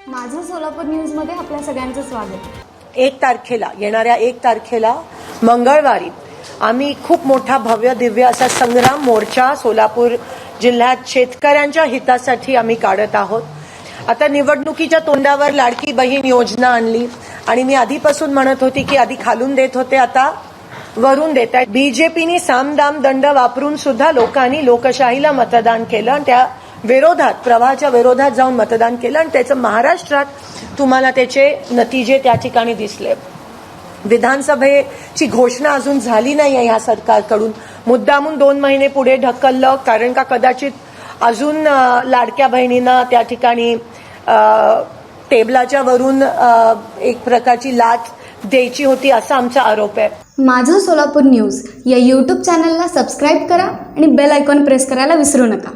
सोलापूर न्यूजमध्ये आपल्या सगळ्यांचं स्वागत. एक तारखेला येणाऱ्या एक तारखेला मंगळवारी आम्ही खूप मोठा भव्य दिव्य असा संग्राम मोर्चा सोलापूर जिल्ह्यात शेतकऱ्यांच्या हितासाठी आम्ही काढत आहोत. आता निवडणुकीच्या तोंडावर लाडकी बहीण योजना आणली. आणि मी आधीपासून म्हणत होती की आधी खालून देत होते आता वरून देत आहेत बीजेपीनी सामदाम दंड वापरून सुद्धा लोकांनी लोकशाहीला मतदान केलं. आणि त्या विरोधात प्रवाहाच्या विरोधात जाऊन मतदान केलं आणि त्याचं महाराष्ट्रात तुम्हाला त्याचे नतीजे त्या ठिकाणी दिसले. विधानसभेची घोषणा अजून झाली नाही आहे ह्या सरकारकडून. मुद्दामून दोन महिने पुढे ढकललं कारण का कदाचित अजून लाडक्या बहिणींना त्या ठिकाणी टेबलाच्या वरून एक प्रकारची लाच द्यायची होती असा आमचा आरोप आहे. माझं सोलापूर न्यूज या यूट्यूब चॅनलला सबस्क्राईब करा आणि बेल आयकॉन प्रेस करायला विसरू नका.